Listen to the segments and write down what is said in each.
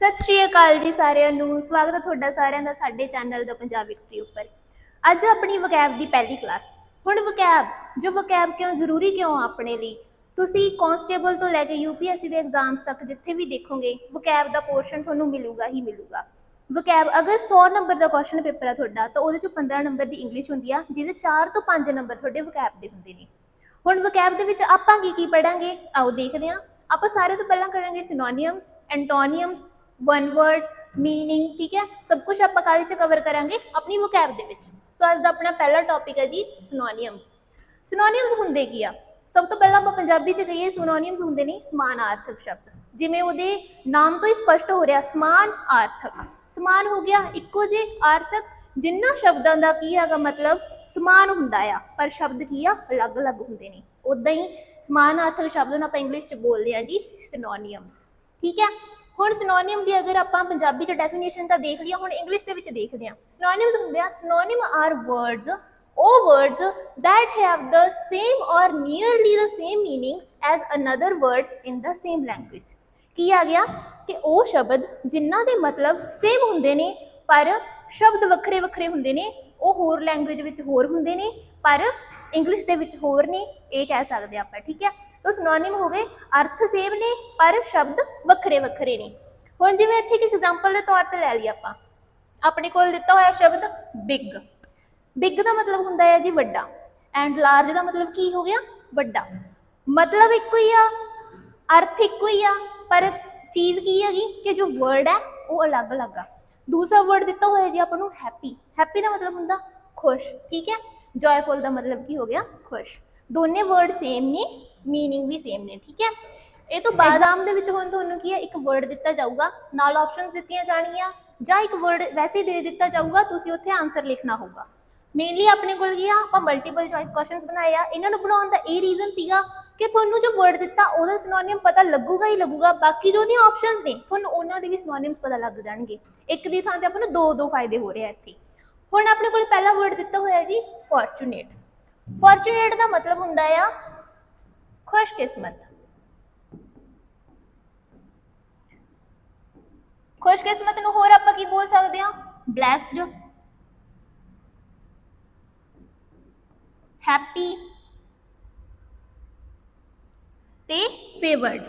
ਸਤਿ ਸ਼੍ਰੀ ਅਕਾਲ ਜੀ ਸਾਰਿਆਂ ਨੂੰ। ਸਵਾਗਤ ਹੈ ਤੁਹਾਡਾ ਸਾਰਿਆਂ ਦਾ ਸਾਡੇ ਚੈਨਲ ਦਾ ਪੰਜਾਬੀ ਟਰੀ ਉੱਪਰ। ਅੱਜ ਆਪਣੀ ਵਕੈਬ ਦੀ ਪਹਿਲੀ ਕਲਾਸ ਹੁਣ ਵਕੈਬ ਜੋ ਵਕੈਬ ਕਿਉਂ ਜ਼ਰੂਰੀ ਕਿਉਂ ਆਪਣੇ ਲਈ? ਤੁਸੀਂ ਕਾਂਸਟੇਬਲ ਤੋਂ ਲੈ ਕੇ ਯੂਪੀਐਸਸੀ ਦੇ ਐਗਜ਼ਾਮਸ ਤੱਕ ਜਿੱਥੇ ਵੀ ਦੇਖੋਗੇ ਵਕੈਬ ਦਾ ਪੋਰਸ਼ਨ ਤੁਹਾਨੂੰ ਮਿਲੂਗਾ ਹੀ ਮਿਲੂਗਾ। ਵਕੈਬ ਅਗਰ 100 ਨੰਬਰ ਦਾ ਕੁਐਸਚਨ ਪੇਪਰ ਆ ਤੁਹਾਡਾ, ਤਾਂ ਉਹਦੇ ਚੋਂ 15 ਨੰਬਰ ਦੀ ਇੰਗਲਿਸ਼ ਹੁੰਦੀ ਆ, ਜਿਹਦੇ 4 ਤੋਂ 5 ਨੰਬਰ ਤੁਹਾਡੇ ਵਕੈਬ ਦੇ ਹੁੰਦੇ ਨੇ। ਹੁਣ ਵਕੈਬ ਦੇ ਵਿੱਚ ਆਪਾਂ ਕੀ ਕੀ ਪੜਾਂਗੇ ਆਓ ਦੇਖਦੇ ਹਾਂ। ਆਪਾਂ ਸਾਰੇ ਤੋਂ ਪਹਿਲਾਂ ਕਰਾਂਗੇ synonyms antonyms one word meaning ਠੀਕ ਹੈ? ਸਭ ਕੁਝ ਆਪਾਂ ਕਾਹਦੇ ਚ ਕਵਰ ਕਰਾਂਗੇ? ਆਪਣੀ ਵਕੈਬ ਦੇ ਵਿੱਚ। ਸੋ ਅੱਜ ਦਾ ਆਪਣਾ ਪਹਿਲਾ ਟੌਪਿਕ ਹੈ ਜੀ ਸਿਨੋਨੀਅਮਸ ਸਿਨੋਨੀਅਮਸ ਹੁੰਦੇ ਕੀ ਆ? ਸਭ ਤੋਂ ਪਹਿਲਾਂ ਆਪਾਂ ਪੰਜਾਬੀ ਚ ਕਹੀਏ ਸਿਨੋਨੀਅਮਸ ਹੁੰਦੇ ਨੇ ਸਮਾਨਾਰਥਕ ਸ਼ਬਦ। ਜਿਵੇਂ ਉਹਦੇ ਨਾਮ ਤੋਂ ਹੀ ਸਪਸ਼ਟ ਹੋ ਰਿਹਾ, ਸਮਾਨ ਆਰਥਕ। ਸਮਾਨ ਹੋ ਗਿਆ ਇੱਕੋ ਜਿਹੇ, ਆਰਥਕ। ਜਿੰਨਾ ਸ਼ਬਦਾਂ ਦਾ ਕੀ ਹੈਗਾ ਮਤਲਬ? ਸਮਾਨ ਹੁੰਦਾ ਆ। ਪਰ ਸ਼ਬਦ ਕੀ ਆ? ਅਲੱਗ-ਅਲੱਗ ਹੁੰਦੇ ਨੇ। ਉਦਾਂ ਹੀ ਸਮਾਨਾਰਥਕ ਸ਼ਬਦ ਨੂੰ ਆਪਾਂ ਇੰਗਲਿਸ਼ ਚ ਬੋਲਦੇ ਆ ਜੀ ਸਿਨੋਨੀਅਮਸ ਠੀਕ ਹੈ? ਹੁਣ ਸਿਨੋਨੀਅਮ ਦੀ ਅਗਰ ਆਪਾਂ ਪੰਜਾਬੀ ਚ ਡੈਫੀਨੇਸ਼ਨ ਤਾਂ ਦੇਖ ਲਈ ਹੁਣ ਇੰਗਲਿਸ਼ ਦੇ ਵਿੱਚ ਦੇਖਦੇ ਹਾਂ। ਸਿਨੋਨੀਅਮਸ ਹੁੰਦੇ ਆ ਸਿਨੋਨੀਮ ਆਰ ਵਰਡਸ ਉਹ words that have the same or nearly the same meanings as another word in the same language. ਕੀ ਆ ਗਿਆ? ਕਿ ਉਹ ਸ਼ਬਦ ਜਿਨ੍ਹਾਂ ਦੇ ਮਤਲਬ ਸੇਮ ਹੁੰਦੇ ਨੇ, ਪਰ ਸ਼ਬਦ ਵੱਖਰੇ ਵੱਖਰੇ ਹੁੰਦੇ ਨੇ, ਉਹ ਹੋਰ ਲੈਂਗੁਏਜ ਵਿੱਚ ਹੋਰ ਹੁੰਦੇ ਨੇ, ਪਰ ਇੰਗਲਿਸ਼ ਦੇ ਵਿੱਚ ਹੋਰ ਨੇ ਇਹ ਕਹਿ ਸਕਦੇ ਆਪਾਂ, ਠੀਕ ਹੈ? ਤਾਂ ਸਿਨੋਨਿਮ ਹੋ ਗਏ ਅਰਥ ਸੇਮ ਨੇ, ਪਰ ਸ਼ਬਦ ਵੱਖਰੇ ਵੱਖਰੇ ਨੇ। ਹੁਣ ਜਿਵੇਂ ਇੱਥੇ ਇੱਕ ਐਗਜ਼ਾਮਪਲ ਦੇ ਤੌਰ ਤੇ ਲੈ ਲਈ ਆਪਾਂ। ਆਪਣੇ ਕੋਲ ਦਿੱਤਾ ਹੋਇਆ ਸ਼ਬਦ ਬਿਗ ਬਿਗ ਦਾ ਮਤਲਬ ਹੁੰਦਾ ਹੈ ਜੀ ਵੱਡਾ। ਐਂਡ ਲਾਰਜ ਦਾ ਮਤਲਬ ਕੀ ਹੋ ਗਿਆ? ਵੱਡਾ। ਮਤਲਬ ਇੱਕੋ ਹੀ ਆ, ਅਰਥ ਇੱਕੋ ਹੀ ਆ, ਪਰ ਚੀਜ਼ ਕੀ ਹੈਗੀ ਕਿ ਜੋ ਵਰਡ ਹੈ ਉਹ ਅਲੱਗ-ਅਲੱਗ ਆ। ਦੂਸਰਾ ਵਰਡ ਦਿੱਤਾ ਹੋਇਆ ਜੀ ਆਪਾਂ ਨੂੰ ਹੈਪੀ ਹੈਪੀ ਦਾ ਮਤਲਬ ਹੁੰਦਾ ਖੁਸ਼ ਠੀਕ ਹੈ ਜੋਇਫੁਲ ਦਾ ਮਤਲਬ ਕੀ ਹੋ ਗਿਆ ਖੁਸ਼ ਦੋਨੇ ਵਰਡ ਸੇਮ ਨੇ मीनिंग ਵੀ ਸੇਮ ਨੇ ਠੀਕ ਹੈ ਇਹ ਤੋਂ ਬਾਅਦ ਆਮ ਦੇ ਵਿੱਚ ਹੁਣ ਤੁਹਾਨੂੰ ਕੀ ਹੈ ਇੱਕ ਵਰਡ ਦਿੱਤਾ ਜਾਊਗਾ ਨਾਲ ਆਪਸ਼ਨਸ ਦਿੱਤੀਆਂ ਜਾਣਗੀਆਂ ਜਾਂ ਇੱਕ ਵਰਡ ਵੈਸੇ ਹੀ ਦੇ ਦਿੱਤਾ ਜਾਊਗਾ ਤੁਸੀਂ ਉੱਥੇ ਆਨਸਰ ਲਿਖਣਾ ਹੋਊਗਾ ਮੇਨਲੀ ਆਪਣੇ ਕੋਲ ਕੀ ਆ ਆਪਾਂ ਮਲਟੀਪਲ ਚੋਇਸ ਕੁਐਸਚਨਸ ਬਣਾਏ ਆ ਇਹਨਾਂ ਨੂੰ ਬਣਾਉਣ ਦਾ ਇਹ ਰੀਜ਼ਨ ਸੀਗਾ ਕਿ ਤੁਹਾਨੂੰ ਜੋ ਵਰਡ ਦਿੱਤਾ ਉਹਦਾ ਸਿਨੋਨਿਮ ਪਤਾ ਲੱਗੂਗਾ ਹੀ ਲੱਗੂਗਾ ਬਾਕੀ ਜੋ ਉਹਦੀਆਂ ਆਪਸ਼ਨਸ ਨੇ ਤੁਹਾਨੂੰ ਉਹਨਾਂ ਦੇ ਵੀ ਸਿਨੋਨਿਮਸ ਪਤਾ ਲੱਗ ਜਾਣਗੇ ਇੱਕ ਦੀ ਥਾਂ ਤੇ ਆਪਾਂ ਨੂੰ ਦੋ ਦੋ ਫਾਇਦੇ ਹੋ ਰਹੇ ਆ ਇੱਥੇ ਹੁਣ ਆਪਣੇ ਕੋਲ ਪਹਿਲਾ ਵਰਡ ਦਿੱਤਾ ਹੋਇਆ ਜੀ ਫੋਰਚੂਨੇਟ ਫੋਰਚੂਨੇਟ ਦਾ ਮਤਲਬ ਹੁੰਦਾ ਆ ਖੁਸ਼ਕਿਸਮਤ। ਖੁਸ਼ਕਿਸਮਤ ਨੂੰ ਹੋਰ ਆਪਾਂ ਕੀ ਬੋਲ ਸਕਦੇ ਹਾਂ? ਬlesed ਹੈਪੀ ਤੇ ਫੇਵਰਡ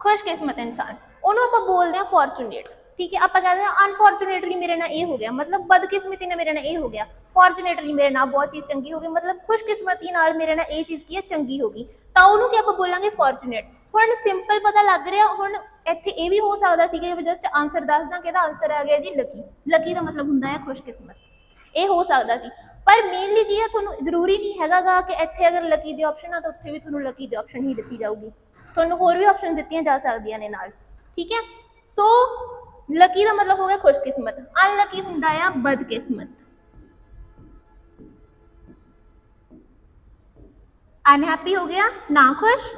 ਖੁਸ਼ਕਿਸਮਤ ਇਨਸਾਨ। ਉਹਨੂੰ ਆਪਾਂ ਬੋਲਦੇ ਹਾਂ ਫੋਰਚੂਨੇਟ ਠੀਕ ਹੈ, ਆਪਾਂ ਕਹਿੰਦੇ ਹਾਂ ਅਨਫੋਰਚੂਨੇਟਲੀ ਮੇਰੇ ਨਾਲ ਇਹ ਹੋ ਗਿਆ। ਮਤਲਬ ਬਦਕਿਸਮਤੀ ਨਾਲ ਮੇਰੇ ਨਾਲ ਇਹ ਹੋ ਗਿਆ। ਫੋਰਚੂਨੇਟਲੀ ਮੇਰੇ ਨਾਲ ਬਹੁਤ ਚੀਜ਼ ਚੰਗੀ ਹੋ ਗਈ। ਮਤਲਬ ਖੁਸ਼ਕਿਸਮਤੀ ਨਾਲ ਮੇਰੇ ਨਾਲ ਇਹ ਚੀਜ਼ ਕੀ ਹੈ, ਚੰਗੀ ਹੋ ਗਈ। ਤਾਂ ਉਹਨੂੰ ਕੀ ਆਪਾਂ ਬੋਲਾਂਗੇ ਫੋਰਚੂਨੇਟ ਹੁਣ ਸਿੰਪਲ ਪਤਾ ਲੱਗ ਰਿਹਾ, ਹੁਣ ਇੱਥੇ ਇਹ ਵੀ ਹੋ ਸਕਦਾ ਸੀ ਕਿ ਜਸਟ ਆਨਸਰ ਦੱਸ ਦਾਂ ਕਿ ਇਹਦਾ ਆਨਸਰ ਆ ਗਿਆ ਜੀ ਲੱਕੀ ਲੱਕੀ ਦਾ ਮਤਲਬ ਹੁੰਦਾ ਹੈ ਖੁਸ਼ਕਿਸਮਤ। ਇਹ ਹੋ ਸਕਦਾ ਸੀ। ਪਰ ਮੇਨਲੀ ਕੀ ਹੈ, ਤੁਹਾਨੂੰ ਜ਼ਰੂਰੀ ਨਹੀਂ ਹੈਗਾਗਾ ਕਿ ਇੱਥੇ ਅਗਰ ਲੱਕੀ ਦੀ ਆਪਸ਼ਨ ਆ ਤਾਂ ਉੱਥੇ ਵੀ ਤੁਹਾਨੂੰ ਲੱਕੀ ਦੀ ਆਪਸ਼ਨ ਹੀ ਦਿੱਤੀ ਜਾਊਗੀ। ਤੁਹਾਨੂੰ ਹੋਰ ਵੀ ਆਪਸ਼ਨ ਦਿੱਤੀਆਂ ਜਾ ਸਕਦੀਆਂ ਨੇ ਨਾਲ। ਠੀਕ ਹੈ? ਸੋ ਲੱਕੀ ਦਾ ਮਤਲਬ ਹੋ ਗਿਆ ਖੁਸ਼ਕਿਸਮਤ। ਅਨਲਕੀ ਹੁੰਦਾ ਆ ਬਦਕਿਸਮਤ। ਅਨਹੈਪੀ ਹੋ ਗਿਆ, ਨਾ ਖੁਸ਼।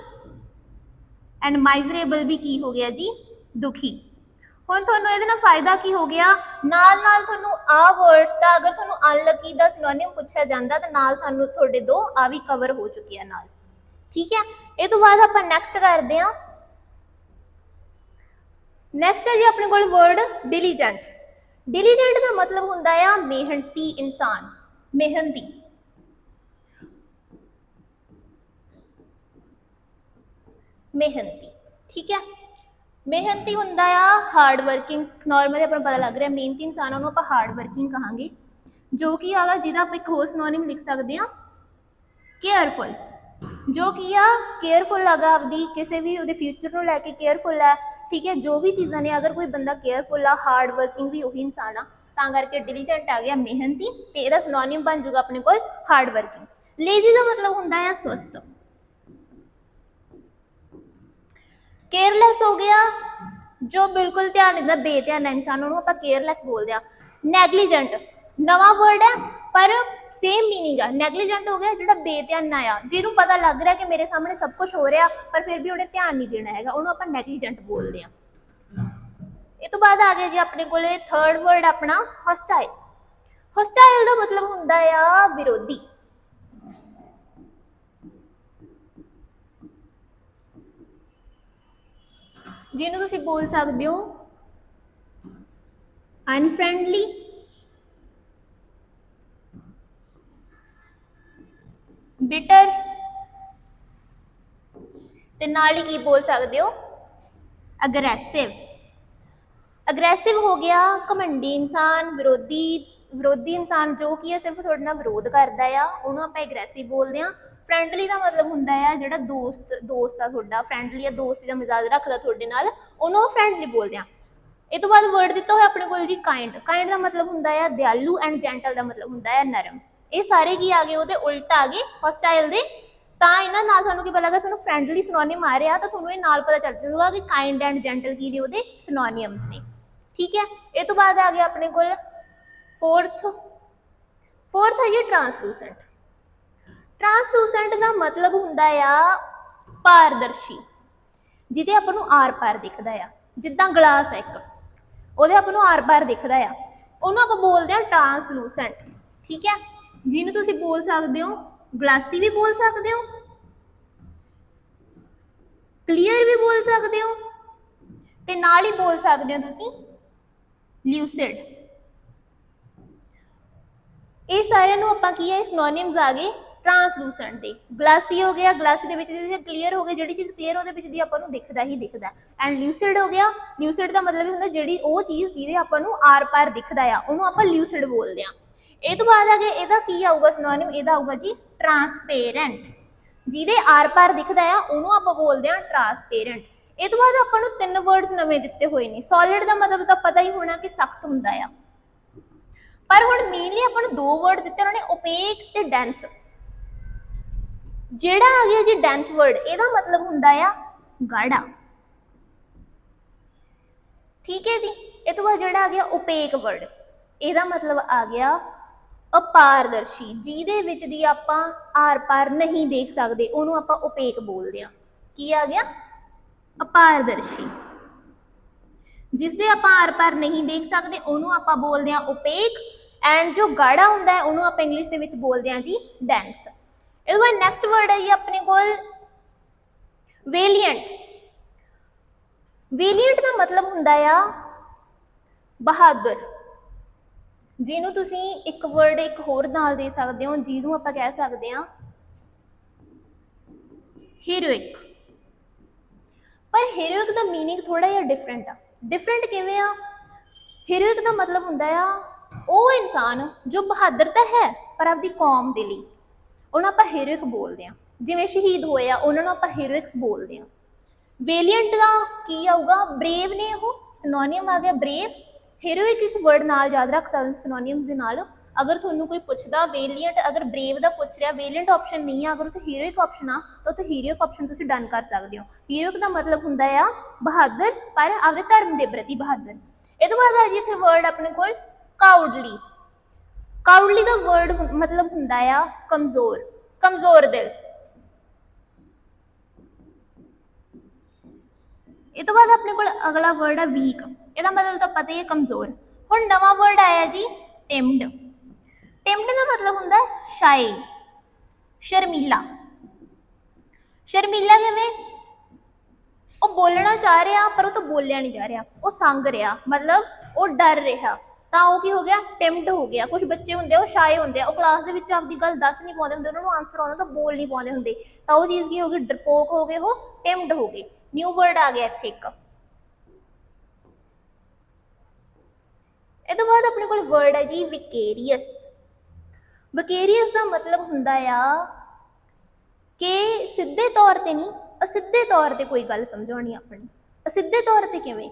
ਐਂਡ ਮਾਈਜ਼ਰੇਬਲ ਵੀ ਕੀ ਹੋ ਗਿਆ ਜੀ? ਦੁਖੀ। ਹੁਣ ਤੁਹਾਨੂੰ ਇਹਦੇ ਨਾਲ ਫਾਇਦਾ ਕੀ ਹੋ ਗਿਆ? ਨਾਲ ਨਾਲ ਤੁਹਾਨੂੰ ਆ ਵਰਡਸ ਦਾ, ਅਗਰ ਤੁਹਾਨੂੰ ਅਨਲਕੀ ਦਾ ਸਿਨੋਨਿਮ ਪੁੱਛਿਆ ਜਾਂਦਾ, ਤਾਂ ਨਾਲ ਤੁਹਾਨੂੰ ਤੁਹਾਡੇ ਦੋ ਆ ਵੀ ਕਵਰ ਹੋ ਚੁੱਕੇ ਆ ਨਾਲ। ਠੀਕ ਹੈ? ਇਹ ਤੋਂ ਬਾਅਦ ਆਪਾਂ ਨੈਕਸਟ ਕਰਦੇ ਹਾਂ। ਨੈਕਸਟ ਹੈ ਜੀ ਆਪਣੇ ਕੋਲ ਵਰਡ ਡਿਲੀਜੈਂਟ ਡਿਲੀਜੈਂਟ ਦਾ ਮਤਲਬ ਹੁੰਦਾ ਆ ਮਿਹਨਤੀ ਇਨਸਾਨ, ਮਿਹਨਤੀ। ਮਿਹਨਤੀ, ਠੀਕ ਹੈ? ਮਿਹਨਤੀ ਹੁੰਦਾ ਆ ਹਾਰਡ ਵਰਕਿੰਗ ਨਾਰਮਲੀ ਆਪਾਂ ਨੂੰ ਪਤਾ ਲੱਗ ਰਿਹਾ ਮਿਹਨਤੀ ਇਨਸਾਨਾਂ ਨੂੰ ਆਪਾਂ ਹਾਰਡ ਵਰਕਿੰਗ ਕਹਾਂਗੇ। ਜੋ ਕਿ ਹੈਗਾ ਜਿਹਦਾ ਆਪਾਂ ਇੱਕ ਹੋਰ ਸਿਨੋਨਿਮ ਲਿਖ ਸਕਦੇ ਹਾਂ ਕੇਅਰਫੁਲ ਜੋ ਕੀ ਆ ਕੇਅਰਫੁਲ ਹੈਗਾ ਆਪਦੀ, ਕਿਸੇ ਵੀ ਉਹਦੇ ਫਿਊਚਰ ਨੂੰ ਲੈ ਕੇ ਕੇਅਰਫੁਲ ਹੈ ਠੀਕ ਹੈ, ਜੋ ਵੀ ਚੀਜ਼ਾਂ ਨੇ, ਅਗਰ ਕੋਈ ਬੰਦਾ ਕੇਅਰਫੁਲ ਆ ਹਾਰਡ ਵਰਕਿੰਗ ਵੀ ਉਹੀ ਇਨਸਾਨ ਆ, ਤਾਂ ਕਰਕੇ ਡਿਲੀਜੈਂਟ ਆ ਗਿਆ, ਮਿਹਨਤੀ, ਤੇ ਇਹਦਾ ਸਿਨੋਨਿਮ ਬਣ ਜਾਊਗਾ ਆਪਣੇ ਕੋਲ ਹਾਰਡ ਵਰਕਿੰਗ ਲੇਜ਼ੀ ਦਾ ਮਤਲਬ ਹੁੰਦਾ ਆ ਸੁਸਤ। ਕੇਅਰਲੈਸ ਹੋ ਗਿਆ, ਜੋ ਬਿਲਕੁਲ ਧਿਆਨ ਨਹੀਂ ਦਿੰਦਾ, ਬੇਧਿਆਨ ਹੈ ਇਨਸਾਨ, ਉਹਨੂੰ ਆਪਾਂ ਕੇਅਰਲੈਸ ਬੋਲਦੇ ਆ। ਨੈਗਲੀਜੈਂਟ ਨਵਾਂ ਵਰਡ ਹੈ ਪਰ ਸੇਮ ਮੀਨਿੰਗ ਆ। ਨੈਗਲੀਜੈਂਟ ਹੋ ਗਿਆ, ਜਿਹੜਾ ਬੇਧਿਆਨਾ ਆ। ਜਿਹਨੂੰ ਪਤਾ ਲੱਗ ਰਿਹਾ ਕਿ ਮੇਰੇ ਸਾਹਮਣੇ ਸਭ ਕੁਝ ਹੋ ਰਿਹਾ, ਪਰ ਫਿਰ ਵੀ ਉਹਨੇ ਧਿਆਨ ਨਹੀਂ ਦੇਣਾ ਹੈਗਾ। ਉਹਨੂੰ ਆਪਾਂ ਨੈਗਲੀਜੈਂਟ ਬੋਲਦੇ ਆ ਇਹ ਤੋਂ ਬਾਅਦ ਆ ਗਿਆ ਜੀ ਆਪਣੇ ਕੋਲੇ ਥਰਡ ਵਰਡ ਆਪਣਾ ਹੌਸਟਾਈਲ ਹੌਸਟਾਈਲ ਦਾ ਮਤਲਬ ਹੁੰਦਾ ਆ ਵਿਰੋਧੀ। ਜਿਹਨੂੰ ਤੁਸੀਂ ਬੋਲ ਸਕਦੇ ਹੋ ਅਨਫ੍ਰੈਂਡਲੀ ਤੇ ਨਾਲ ਹੀ ਕੀ ਬੋਲ ਸਕਦੇ ਹੋ? ਅਗਰੈਸਿਵ ਅਗਰੈਸਿਵ ਹੋ ਗਿਆ ਘਮੰਡੀ ਇਨਸਾਨ, ਵਿਰੋਧੀ ਵਿਰੋਧੀ ਇਨਸਾਨ ਜੋ ਕੀ ਹੈ ਸਿਰਫ ਤੁਹਾਡੇ ਨਾਲ ਵਿਰੋਧ ਕਰਦਾ ਆ, ਉਹਨੂੰ ਆਪਾਂ ਐਗਰੈਸਿਵ ਬੋਲਦੇ ਆ ਫਰੈਂਡਲੀ ਦਾ ਮਤਲਬ ਹੁੰਦਾ ਆ ਜਿਹੜਾ ਦੋਸਤ ਦੋਸਤ ਆ ਤੁਹਾਡਾ ਫਰੈਂਡਲੀ ਆ, ਦੋਸਤੀ ਦਾ ਮਿਜ਼ਾਜ ਰੱਖਦਾ ਤੁਹਾਡੇ ਨਾਲ, ਉਹਨੂੰ ਆਪਾਂ ਫਰੈਂਡਲੀ ਬੋਲਦੇ ਆ ਇਹ ਤੋਂ ਬਾਅਦ ਵਰਡ ਦਿੱਤਾ ਹੋਇਆ ਆਪਣੇ ਕੋਲ ਜੀ ਕਾਈਂਡ ਕਾਈਂਡ ਦਾ ਮਤਲਬ ਹੁੰਦਾ ਆ ਦਿਆਲੂ ਐਂਡ ਜੈਂਟਲ ਦਾ ਮਤਲਬ ਹੁੰਦਾ ਆ ਨਰਮ। ਇਹ ਸਾਰੇ ਕੀ ਆ ਗਏ ਉਹਦੇ ਉਲਟ ਆ ਗਏ ਹੌਸਟਾਈਲ ਦੇ ਤਾਂ ਇਹਨਾਂ ਨਾਲ ਸਾਨੂੰ ਕੀ ਪਤਾ ਲੱਗਾ ਤੁਹਾਨੂੰ ਫਰੈਂਡਲੀ ਸਿਨੋਨਿਮ ਆ ਰਿਹਾ, ਤਾਂ ਤੁਹਾਨੂੰ ਇਹ ਨਾਲ ਪਤਾ ਚੱਲ ਜਾਊਗਾ ਕਿ ਕਾਈਂਡ ਐਂਡ ਜੈਂਟਲ ਕੀ ਨੇ ਉਹਦੇ ਸਿਨੋਨਿਮਸ ਨੇ। ਠੀਕ ਹੈ? ਇਹ ਤੋਂ ਬਾਅਦ ਆ ਗਿਆ ਆਪਣੇ ਕੋਲ ਫੋਰਥ ਫੋਰਥ ਹੈ ਜੀ ਟ੍ਰਾਂਸਲੂਸੈਂਟ ਟ੍ਰਾਂਸਲੂਸੈਂਟ ਦਾ ਮਤਲਬ ਹੁੰਦਾ ਆ ਪਾਰਦਰਸ਼ੀ, ਜਿਹਦੇ ਆਪਾਂ ਨੂੰ ਆਰ-ਪਾਰ ਦਿਖਦਾ ਆ। ਜਿੱਦਾਂ ਗਲਾਸ ਹੈ ਇੱਕ, ਉਹਦੇ ਆਪਾਂ ਨੂੰ ਆਰ-ਪਾਰ ਦਿਖਦਾ ਆ। ਉਹਨੂੰ ਆਪਾਂ ਬੋਲਦੇ ਆ ਟ੍ਰਾਂਸਲੂਸੈਂਟ ਠੀਕ ਹੈ? ਜਿਹਨੂੰ ਤੁਸੀਂ ਬੋਲ ਸਕਦੇ ਹੋ ਗਲਾਸੀ ਵੀ ਬੋਲ ਸਕਦੇ ਹੋ? ਕਲੀਅਰ ਵੀ ਬੋਲ ਸਕਦੇ ਹੋ? ਤੇ ਨਾਲ ਹੀ ਬੋਲ ਸਕਦੇ ਹੋ ਤੁਸੀਂ ਲਿਊਸਿਡ ਇਹ ਸਾਰਿਆਂ ਨੂੰ ਆਪਾਂ ਕੀ ਹੈ ਸਿਨੋਨਿਮਸ ਆ ਗਏ ਟ੍ਰਾਂਸਲੂਸੈਂਟ ਦੇ। ਗਲਾਸੀ ਹੋ ਗਿਆ, ਗਲਾਸੀ ਦੇ ਵਿੱਚ ਜਿਹੜੀ ਕਲੀਅਰ ਹੋ ਗਿਆ ਜਿਹੜੀ ਚੀਜ਼ ਕਲੀਅਰ ਉਹਦੇ ਵਿੱਚ ਦੀ ਆਪਾਂ ਨੂੰ ਦਿਖਦਾ ਹੀ ਦਿਖਦਾ। ਐਂਡ ਲਿਊਸਿਡ ਹੋ ਗਿਆ ਲਿਊਸਿਡ ਦਾ ਮਤਲਬ ਇਹ ਹੁੰਦਾ ਜਿਹੜੀ ਉਹ ਚੀਜ਼ ਜਿਹਦੇ ਆਪਾਂ ਨੂੰ ਆਰ-ਪਾਰ ਦਿਖਦਾ ਆ, ਉਹਨੂੰ ਆਪਾਂ ਲਿਊਸਿਡ ਬੋਲਦੇ ਆ। ਇਹ ਤੋਂ ਬਾਅਦ ਆ ਗਿਆ, ਇਹਦਾ ਕੀ ਆਊਗਾ ਸਿਨੋਨਿਮ ਇਹਦਾ ਆਊਗਾ ਜੀ ਟਰਾਂਸਪੇਰੈਂਟ ਜਿਹਦੇ ਆਰ-ਪਾਰ ਦਿਖਦਾ ਆ, ਉਹਨੂੰ ਆਪਾਂ ਬੋਲਦੇ ਆ ਟਰਾਂਸਪੇਰੈਂਟ ਇਹ ਤੋਂ ਬਾਅਦ ਆਪਾਂ ਨੂੰ ਤਿੰਨ ਵਰਡਸ ਨਵੇਂ ਦਿੱਤੇ ਹੋਏ ਨੇ। ਸੋਲਿਡ ਦਾ ਮਤਲਬ ਤਾਂ ਪਤਾ ਹੀ ਹੋਣਾ ਕਿ ਸਖਤ ਹੁੰਦਾ ਆ। ਪਰ ਹੁਣ ਮੇਨਲੀ ਆਪਾਂ ਨੂੰ ਦੋ ਵਰਡ ਦਿੱਤੇ ਉਹਨਾਂ ਨੇ ਓਪੇਕ ਤੇ ਡੈਂਸ ਜਿਹੜਾ ਆ ਗਿਆ ਜੀ ਡੈਂਸ ਵਰਡ ਇਹਦਾ ਮਤਲਬ ਹੁੰਦਾ ਆ ਗਾੜਾ। ਠੀਕ ਹੈ ਜੀ? ਇਹ ਤੋਂ ਬਾਅਦ ਜਿਹੜਾ ਆ ਗਿਆ ਓਪੇਕ ਵਰਡ ਇਹਦਾ ਮਤਲਬ ਆ ਗਿਆ ਅਪਾਰਦਰਸ਼ੀ, ਜਿਹਦੇ ਵਿੱਚ ਦੀ ਆਪਾਂ ਆਰ-ਪਾਰ ਨਹੀਂ ਦੇਖ ਸਕਦੇ, ਉਹਨੂੰ ਆਪਾਂ ਓਪੇਕ ਬੋਲਦੇ ਆ ਕੀ ਆ ਗਿਆ? ਅਪਾਰਦਰਸ਼ੀ। ਜਿਸ ਦੇ ਆਪਾਂ ਆਰ-ਪਾਰ ਨਹੀਂ ਦੇਖ ਸਕਦੇ, ਉਹਨੂੰ ਆਪਾਂ ਬੋਲਦੇ ਆ ਓਪੇਕ ਐਂਡ ਜੋ ਗਾੜਾ ਹੁੰਦਾ ਹੈ, ਉਹਨੂੰ ਆਪਾਂ ਇੰਗਲਿਸ਼ ਦੇ ਵਿੱਚ ਬੋਲਦੇ ਆ ਜੀ ਡੈਂਸ ਇਹਦੇ ਬਾਅਦ ਨੈਕਸਟ ਵਰਡ ਹੈ ਜੀ ਆਪਣੇ ਕੋਲ ਵੇਲੀਐਂਟ ਵੇਲੀਐਂਟ ਦਾ ਮਤਲਬ ਹੁੰਦਾ ਆ ਬਹਾਦਰ। ਜਿਹਨੂੰ ਤੁਸੀਂ ਇੱਕ ਵਰਡ ਇੱਕ ਹੋਰ ਨਾਲ ਦੇ ਸਕਦੇ ਹੋ ਜਿਹਨੂੰ ਆਪਾਂ ਕਹਿ ਸਕਦੇ ਹਾਂ ਹੀਰੋਇਕ ਪਰ ਹੀਰੋਇਕ ਦਾ मीनिंग ਥੋੜਾ ਜਿਹਾ ਡਿਫਰੈਂਟ ਆ ਡਿਫਰੈਂਟ ਕਿਵੇਂ ਆ ਹੀਰੋਇਕ ਦਾ ਮਤਲਬ ਹੁੰਦਾ ਆ ਉਹ ਇਨਸਾਨ ਜੋ ਬਹਾਦਰ ਤਾਂ ਹੈ ਪਰ ਆਪਦੀ ਕੌਮ ਦੇ ਲਈ ਉਹਨਾਂ ਆਪਾਂ ਹੀਰੋਇਕ ਬੋਲਦੇ ਆ ਜਿਵੇਂ ਸ਼ਹੀਦ ਹੋਏ ਆ ਉਹਨਾਂ ਨੂੰ ਆਪਾਂ ਹੀਰੋਇਕਸ ਬੋਲਦੇ ਆ ਵੇਲੀਐਂਟ ਦਾ ਕੀ ਆਊਗਾ ਬ੍ਰੇਵ ਨੇ ਉਹ ਸਿਨੋਨਿਮ ਆ ਗਿਆ ਬ੍ਰੇਵ ਹੀਰੋਇਕ ਇੱਕ ਵਰਡ ਨਾਲ ਯਾਦ ਰੱਖ ਸਕਦੇ ਸਿਨੋਨਿਮਸ ਦੇ ਨਾਲ। ਅਗਰ ਤੁਹਾਨੂੰ ਕੋਈ ਪੁੱਛਦਾ ਵੇਲੀਐਂਟ ਅਗਰ ਬ੍ਰੇਵ ਦਾ ਪੁੱਛ ਰਿਹਾ ਵੇਲੀਐਂਟ ਆਪਸ਼ਨ ਨਹੀਂ ਆ, ਅਗਰ ਉੱਥੇ ਹੀਰੋਇਕ ਆਪਸ਼ਨ ਆ, ਤਾਂ ਉੱਥੇ ਹੀਰੋਇਕ ਆਪਸ਼ਨ ਤੁਸੀਂ ਡਨ ਕਰ ਸਕਦੇ ਹੋ। ਹੀਰੋਇਕ ਦਾ ਮਤਲਬ ਹੁੰਦਾ ਆ ਬਹਾਦਰ, ਪਰ ਆਪਦੇ ਧਰਮ ਦੇ ਪ੍ਰਤੀ ਬਹਾਦਰ। ਇਹ ਤੋਂ ਬਾਅਦ ਆ ਜੀ ਇੱਥੇ ਵਰਡ ਆਪਣੇ ਕੋਲ ਕਾਊਡਲੀ ਕਾਊਡਲੀ ਦਾ ਵਰਡ ਮਤਲਬ ਹੁੰਦਾ ਆ ਕਮਜ਼ੋਰ ਕਮਜ਼ੋਰ ਦਿਲ। ਇਹ ਤੋਂ ਬਾਅਦ ਆਪਣੇ ਕੋਲ ਅਗਲਾ ਵਰਡ ਹੈ ਵੀਕ ਇਹਦਾ ਮਤਲਬ ਤਾਂ ਪਤਾ ਹੀ ਹੈ ਕਮਜ਼ੋਰ। ਹੁਣ ਨਵਾਂ ਵਰਡ ਆਇਆ ਜੀ ਟਿਮਡ ਟਿਮਡ ਦਾ ਮਤਲਬ ਹੁੰਦਾ ਹੈ ਸ਼ਰਮੀਲਾ। ਸ਼ਰਮੀਲਾ ਕਿਵੇਂ ਉਹ ਬੋਲਣਾ ਚਾਹ ਰਿਹਾ, ਪਰ ਉਹ ਤਾਂ ਬੋਲਿਆ ਨਹੀਂ ਜਾ ਰਿਹਾ। ਉਹ ਸੰਗ ਰਿਹਾ, ਮਤਲਬ ਉਹ ਡਰ ਰਿਹਾ। ਤਾਂ ਉਹ ਕੀ ਹੋ ਗਿਆ? ਟਿਮਡ ਹੋ ਗਿਆ। ਕੁਝ ਬੱਚੇ ਹੁੰਦੇ ਆ, ਉਹ ਸ਼ਾਏ ਹੁੰਦੇ ਆ। ਉਹ ਕਲਾਸ ਦੇ ਵਿੱਚ ਆਪਦੀ ਗੱਲ ਦੱਸ ਨਹੀਂ ਪਾਉਂਦੇ ਹੁੰਦੇ, ਉਹਨਾਂ ਨੂੰ ਆਨਸਰ ਆਉਂਦਾ ਤਾਂ ਬੋਲ ਨਹੀਂ ਪਾਉਂਦੇ ਹੁੰਦੇ। ਤਾਂ ਉਹ ਚੀਜ਼ ਕੀ ਹੋ ਗਈ? ਡਰਪੋਕ ਹੋ ਗਏ, ਉਹ ਟਿਮਡ ਹੋ ਗਏ। ਨਿਊ ਵਰਡ ਆ ਗਿਆ ਇੱਥੇ ਇੱਕ। ਇਹ ਤੋਂ ਬਾਅਦ ਆਪਣੇ ਕੋਲ ਵਰਡ ਹੈ ਜੀ ਵਿਕੇਰੀਅਸ ਵਿਕੇਰੀਅਸ ਦਾ ਮਤਲਬ ਹੁੰਦਾ ਆ ਕਿ ਸਿੱਧੇ ਤੌਰ ਤੇ ਨਹੀਂ, ਅਸਿੱਧੇ ਤੌਰ ਤੇ ਕੋਈ ਗੱਲ ਸਮਝਾਉਣੀ ਆਪਣੀ। ਅਸਿੱਧੇ ਤੌਰ ਤੇ ਕਿਵੇਂ?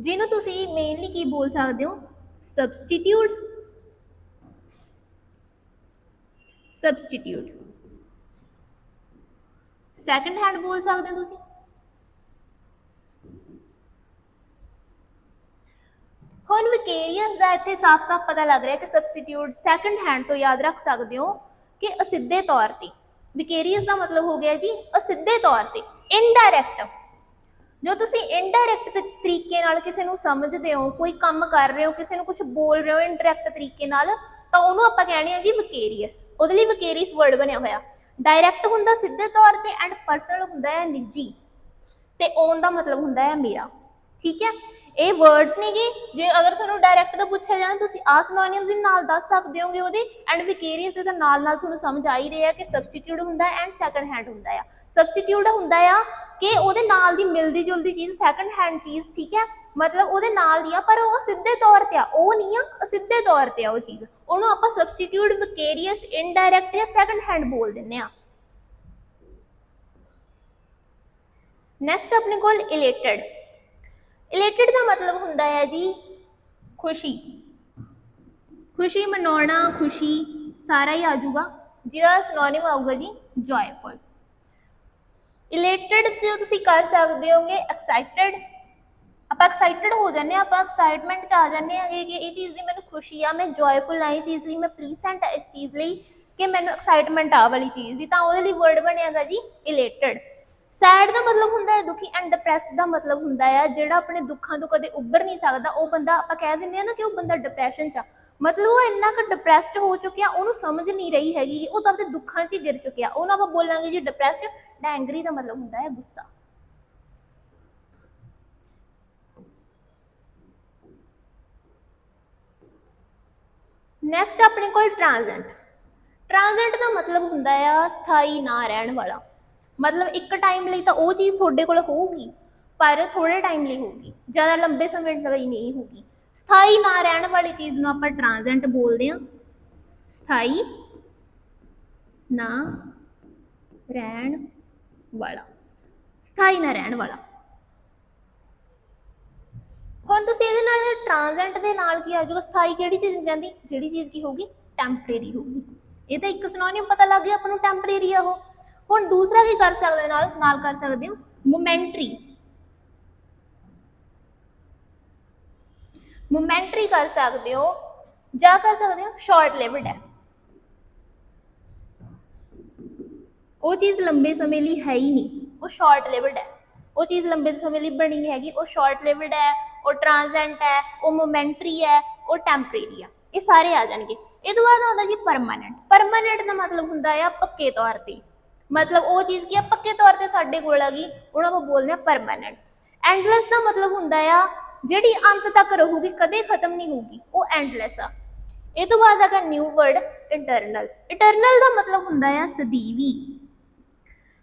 ਜਿਹਨੂੰ ਤੁਸੀਂ ਮੇਨਲੀ ਕੀ ਬੋਲ ਸਕਦੇ ਹੋ? ਸਬਸਟੀਟਿਊਟ ਸਬਸਟੀਟਿਊਟ ਸੈਕੰਡ ਹੈਂਡ ਬੋਲ ਸਕਦੇ ਹੋ ਤੁਸੀਂ? ਹੁਣ ਵਿਕੇਰੀਅਸ ਦਾ ਇੱਥੇ ਸਾਫ਼-ਸਾਫ਼ ਪਤਾ ਲੱਗ ਰਿਹਾ ਕਿ ਸਬਸਟੀਟਿਊਟ ਸੈਕੰਡ ਹੈਂਡ ਤੋਂ ਯਾਦ ਰੱਖ ਸਕਦੇ ਹੋ ਕਿ ਅਸਿੱਧੇ ਤੌਰ ਤੇ। ਵਿਕੇਰੀਅਸ ਦਾ ਮਤਲਬ ਹੋ ਗਿਆ ਜੀ ਅਸਿੱਧੇ ਤੌਰ ਤੇ ਇਨਡਾਇਰੈਕਟ ਜੋ ਤੁਸੀਂ ਇਨਡਾਇਰੈਕਟ ਤਰੀਕੇ ਨਾਲ ਕਿਸੇ ਨੂੰ ਸਮਝਦੇ ਹੋ, ਕੋਈ ਕੰਮ ਕਰ ਰਹੇ ਹੋ, ਕਿਸੇ ਨੂੰ ਕੁਝ ਬੋਲ ਰਹੇ ਹੋ ਇਨਡਾਇਰੈਕਟ ਤਰੀਕੇ ਨਾਲ, ਤਾਂ ਉਹਨੂੰ ਆਪਾਂ ਕਹਿੰਦੇ ਆ ਜੀ ਵਿਕੇਰੀਅਸ ਉਹਦੇ ਲਈ ਵਿਕੇਰੀਅਸ ਵਰਡ ਬਣਿਆ ਹੋਇਆ। ਡਾਇਰੈਕਟ ਹੁੰਦਾ ਸਿੱਧੇ ਤੌਰ ਤੇ ਐਂਡ ਪਰਸਨਲ ਹੁੰਦਾ ਹੈ ਨਿੱਜੀ। ਤੇ ਓਨ ਦਾ ਮਤਲਬ ਹੁੰਦਾ ਹੈ ਮੇਰਾ। ਠੀਕ ਹੈ? ਇਹ ਵਰਡਸ ਨੇਗੇ। ਜੇ ਅਗਰ ਤੁਹਾਨੂੰ ਡਾਇਰੈਕਟ ਦਾ ਪੁੱਛਿਆ ਜਾਵੇ ਤੁਸੀਂ ਆ ਸਿਨੋਨਿਮਸ ਦੇ ਨਾਲ ਦੱਸ ਸਕਦੇ ਹੋਗੇ ਉਹਦੇ। ਐਂਡ ਵਿਕੇਰੀਅਸ ਦੇ ਨਾਲ ਨਾਲ ਤੁਹਾਨੂੰ ਸਮਝ ਆ ਹੀ ਰਿਹਾ ਕਿ ਸਬਸਟੀਟਿਊਟ ਹੁੰਦਾ ਐਂਡ ਸੈਕੰਡ ਹੈਂਡ ਹੁੰਦਾ ਆ ਸਬਸਟੀਟਿਊਟ ਹੁੰਦਾ ਆ ਕਿ ਉਹਦੇ ਨਾਲ ਦੀ ਮਿਲਦੀ ਜੁਲਦੀ ਚੀਜ਼ ਸੈਕੰਡ ਹੈਂਡ ਚੀਜ਼, ਠੀਕ ਹੈ? ਮਤਲਬ ਉਹਦੇ ਨਾਲ ਦੀ ਆ, ਪਰ ਉਹ ਸਿੱਧੇ ਤੌਰ ਤੇ ਆ। ਉਹ ਨਹੀਂ ਆ, ਉਹ ਸਿੱਧੇ ਤੌਰ ਤੇ ਆ ਉਹ ਚੀਜ਼। ਉਹਨੂੰ ਆਪਾਂ ਸਬਸਟੀਟਿਊਟ ਵਿਕੇਰੀਅਸ ਇਨਡਾਇਰੈਕਟ ਜਾਂ ਸੈਕੰਡ ਹੈਂਡ ਬੋਲ ਦਿੰਨੇ ਆ ਨੈਕਸਟ ਆਪਣੇ ਕੋਲ ਇਲੇਟਡ ਇਲੇਟਡ ਦਾ ਮਤਲਬ ਹੁੰਦਾ ਹੈ ਜੀ ਖੁਸ਼ੀ। ਖੁਸ਼ੀ ਮਨਾਉਣਾ, ਖੁਸ਼ੀ ਸਾਰਾ ਹੀ ਆ ਜਾਊਗਾ ਜਿਹਦਾ ਸਿਨੋਨਿਮ ਆਊਗਾ ਜੀ ਜੋਇਫੁਲ ਇਲੇਟਡ ਜੇ ਤੁਸੀਂ ਕਰ ਸਕਦੇ ਹੋਗੇ ਐਕਸਾਈਟਡ ਆਪਾਂ ਐਕਸਾਈਟਡ ਹੋ ਜਾਂਦੇ ਹਾਂ, ਆਪਾਂ ਐਕਸਾਈਟਮੈਂਟ ਚ ਆ ਜਾਂਦੇ ਹਾਂ ਕਿ ਇਹ ਚੀਜ਼ ਦੀ ਮੈਨੂੰ ਖੁਸ਼ੀ ਆ, ਮੈਂ ਜੋਇਫੁਲ ਆ ਇਹ ਚੀਜ਼ ਲਈ ਮੈਂ ਪਲੀਸੈਂਟ ਆ ਇਸ ਚੀਜ਼ ਲਈ ਕਿ ਮੈਨੂੰ ਐਕਸਾਈਟਮੈਂਟ ਆ ਵਾਲੀ ਚੀਜ਼ ਦੀ, ਤਾਂ ਉਹਦੇ ਲਈ ਵਰਡ ਬਣਿਆਗਾ ਜੀ ਇਲੇਟਡ ਸੈਡ ਦਾ ਮਤਲਬ ਹੁੰਦਾ ਹੈ, ਦੁਖੀ ਐਂਡ ਡਿਪਰੈਸਡ ਦਾ ਮਤਲਬ ਹੁੰਦਾ ਹੈ, ਜਿਹੜਾ ਆਪਣੇ ਦੁੱਖਾਂ ਤੋਂ ਕਦੇ ਉੱਭਰ ਨਹੀਂ ਸਕਦਾ। ਉਹ ਬੰਦਾ, ਆਪਾਂ ਕਹਿ ਦਿੰਦੇ ਆ ਨਾ ਕਿ ਉਹ ਬੰਦਾ ਡਿਪਰੈਸ਼ਨ 'ਚ ਆ। ਮਤਲਬ ਉਹ ਇੰਨਾ ਕੁ ਡਿਪਰੈਸਡ ਹੋ ਚੁੱਕਿਆ, ਉਹਨੂੰ ਸਮਝ ਨਹੀਂ ਰਹੀ ਹੈਗੀ, ਉਹ ਤਾਂ ਆਪਣੇ ਦੁੱਖਾਂ 'ਚ ਹੀ ਗਿਰ ਚੁੱਕਿਆ। ਉਹਨੂੰ ਆਪਾਂ ਬੋਲਾਂਗੇ ਜੀ ਡਿਪਰੈਸਡ ਐਂਗਰੀ ਦਾ ਮਤਲਬ ਹੁੰਦਾ ਹੈ ਗੁੱਸਾ। ਨੈਕਸਟ ਆਪਣੇ ਕੋਲ ਟ੍ਰਾਂਜ਼ੈਂਟ ਟ੍ਰਾਂਜ਼ੈਂਟ ਦਾ ਮਤਲਬ ਹੁੰਦਾ ਆ ਸਥਾਈ ਨਾ ਰਹਿਣ ਵਾਲਾ। ਮਤਲਬ ਇੱਕ ਟਾਈਮ ਲਈ ਤਾਂ ਉਹ ਚੀਜ਼ ਤੁਹਾਡੇ ਕੋਲ ਹੋਊਗੀ, ਪਰ ਥੋੜੇ ਟਾਈਮ ਲਈ ਹੋਊਗੀ, ਜ਼ਿਆਦਾ ਲੰਬੇ ਸਮੇਂ ਲਈ ਨਹੀਂ ਹੋਊਗੀ। ਸਥਾਈ ਨਾ ਰਹਿਣ ਵਾਲੀ ਚੀਜ਼ ਨੂੰ ਆਪਾਂ ਟ੍ਰਾਂਜ਼ੈਂਟ ਬੋਲਦੇ ਹਾਂ। ਸਥਾਈ ਨਾ ਰਹਿਣ ਵਾਲਾ। ਸਥਾਈ ਨਾ ਰਹਿਣ ਵਾਲਾ। ਹੁਣ ਤੁਸੀਂ ਇਹਦੇ ਨਾਲ ਟ੍ਰਾਂਜ਼ੈਂਟ ਦੇ ਨਾਲ ਕੀ ਆ ਜਾਊਗਾ? ਸਥਾਈ ਕਿਹੜੀ ਚੀਜ਼ ਜਾਂਦੀ ਜਿਹੜੀ ਚੀਜ਼ ਕੀ ਹੋਊਗੀ? ਟੈਂਪਰੇਰੀ ਹੋਊਗੀ। ਇਹ ਤਾਂ ਇੱਕ ਸਿਨੋਨਿਮ ਪਤਾ ਲੱਗ ਗਿਆ ਆਪਾਂ ਨੂੰ ਟੈਂਪਰੇਰੀ ਆ ਉਹ। ਹੁਣ ਦੂਸਰਾ ਕੀ ਕਰ ਸਕਦੇ ਨਾਲ ਨਾਲ ਕਰ ਸਕਦੇ ਹੋ। ਮੋਮੈਂਟਰੀ। ਮੋਮੈਂਟਰੀ ਕਰ ਸਕਦੇ ਹੋ ਜਾਂ ਕਰ ਸਕਦੇ ਹੋ ਸ਼ਾਰਟ ਲਿਵਡ ਹੈ। ਉਹ ਚੀਜ਼ ਲੰਬੇ ਸਮੇਂ ਲਈ ਹੈ ਹੀ ਨਹੀਂ, ਉਹ ਸ਼ਾਰਟ ਲਿਵਡ ਹੈ। ਉਹ ਚੀਜ਼ ਲੰਬੇ ਸਮੇਂ ਲਈ ਬਣੀ ਨਹੀਂ ਹੈਗੀ, ਉਹ ਸ਼ਾਰਟ ਲਿਵਡ ਹੈ, ਉਹ ਟ੍ਰਾਂਜ਼ੈਂਟ ਹੈ, ਉਹ ਮੋਮੈਂਟਰੀ ਹੈ, ਉਹ ਟੈਂਪਰੇਰੀ ਹੈ। ਇਹ ਸਾਰੇ ਆ ਜਾਣਗੇ। ਇਹ ਤੋਂ ਬਾਅਦ ਆਉਂਦਾ ਜੀ ਪਰਮਾਨੈਂਟ ਪਰਮਾਨੈਂਟ ਦਾ ਮਤਲਬ ਹੁੰਦਾ ਆ ਪੱਕੇ ਤੌਰ ਤੇ। ਮਤਲਬ ਉਹ ਚੀਜ਼ ਕੀ ਆ, ਪੱਕੇ ਤੌਰ ਤੇ ਸਾਡੇ ਕੋਲ ਆ ਗਈ ਉਹਨਾਂ ਨੂੰ ਬੋਲਦੇ ਆ ਪਰਮਾਨੈਂਟ ਐਂਡਲੈਸ ਦਾ ਮਤਲਬ ਹੁੰਦਾ ਆ, ਜਿਹੜੀ ਅੰਤ ਤੱਕ ਰਹੂਗੀ, ਕਦੇ ਖਤਮ ਨਹੀਂ ਹੋਊਗੀ, ਉਹ ਐਂਡਲੈਸ ਆ। ਇਹ ਤੋਂ ਬਾਅਦ ਹੈਗਾ ਨਿਊ ਵਰਡ ਇੰਟਰਨਲ ਇੰਟਰਨਲ ਦਾ ਮਤਲਬ ਹੁੰਦਾ ਆ ਸਦੀਵੀ।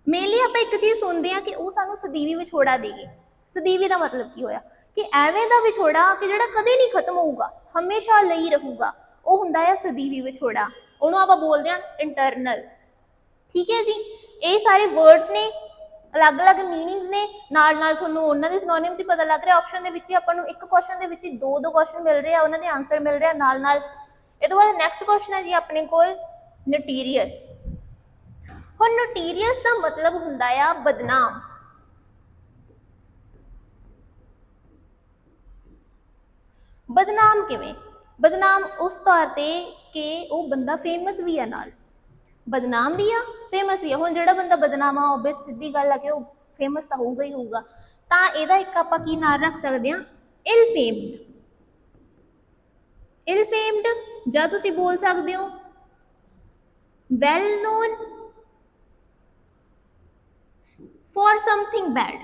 ਮੇਨਲੀ ਆਪਾਂ ਇੱਕ ਚੀਜ਼ ਸੁਣਦੇ ਆ ਕਿ ਉਹ ਸਾਨੂੰ ਸਦੀਵੀ ਵਿਛੋੜਾ ਦੇਗੀ। ਸਦੀਵੀ ਦਾ ਮਤਲਬ ਕੀ ਹੋਇਆ? ਕਿ ਐਵੇਂ ਦਾ ਵਿਛੋੜਾ ਕਿ ਜਿਹੜਾ ਕਦੇ ਨਹੀਂ ਖਤਮ ਹੋਊਗਾ, ਹਮੇਸ਼ਾ ਲਈ ਰਹੂਗਾ, ਉਹ ਹੁੰਦਾ ਹੈ ਸਦੀਵੀ ਵਿਛੋੜਾ। ਉਹਨੂੰ ਆਪਾਂ ਬੋਲਦੇ ਆ ਇੰਟਰਨਲ ਠੀਕ ਹੈ ਜੀ? ਇਹ ਸਾਰੇ ਵਰਡਸ ਨੇ, ਅਲੱਗ-ਅਲੱਗ ਮੀਨਿੰਗਸ ਨੇ ਨਾਲ ਨਾਲ ਤੁਹਾਨੂੰ ਉਹਨਾਂ ਦੇ ਸਿਨੋਨਿਮਸ ਹੀ ਪਤਾ ਲੱਗ ਰਿਹਾ। ਆਪਸ਼ਨ ਦੇ ਵਿੱਚ ਹੀ ਆਪਾਂ ਨੂੰ ਇੱਕ ਕੁਐਸਚਨ ਦੇ ਵਿੱਚ ਹੀ ਦੋ ਦੋ ਕੁਐਸਚਨ ਮਿਲ ਰਹੇ ਆ, ਉਹਨਾਂ ਦੇ ਆਨਸਰ ਮਿਲ ਰਿਹਾ ਨਾਲ ਨਾਲ ਇਹ ਤੋਂ ਬਾਅਦ ਨੈਕਸਟ ਕੁਐਸਚਨ ਹੈ ਜੀ ਆਪਣੇ ਕੋਲ ਨੋਟੀਰੀਅਸ ਹੁਣ ਨੋਟੀਰੀਅਸ ਦਾ ਮਤਲਬ ਹੁੰਦਾ ਆ ਬਦਨਾਮ। ਬਦਨਾਮ ਕਿਵੇਂ? ਬਦਨਾਮ ਉਸ ਤੌਰ ਤੇ ਕਿ ਉਹ ਬੰਦਾ ਫੇਮਸ ਵੀ ਹੈ ਨਾਲ। ਬਦਨਾਮ ਵੀ ਆ ਫੇਮਸ ਵੀ ਆ। ਹੁਣ ਜਿਹੜਾ ਬੰਦਾ ਬਦਨਾਮ ਆ ਓਬਵੀਅਸ ਸਿੱਧੀ ਗੱਲ ਆ ਕਿ ਉਹ ਫੇਮਸ ਤਾਂ ਹੋਊਗਾ ਹੀ ਹੋਊਗਾ। ਤਾਂ ਇਹਦਾ ਇੱਕ ਆਪਾਂ ਕੀ ਨਾਮ ਰੱਖ ਸਕਦੇ ਆ? ਇਲ ਫੇਮਡ ਇਲ ਫੇਮਡ ਜਾਂ ਤੁਸੀਂ ਬੋਲ ਸਕਦੇ ਹੋ well known for something bad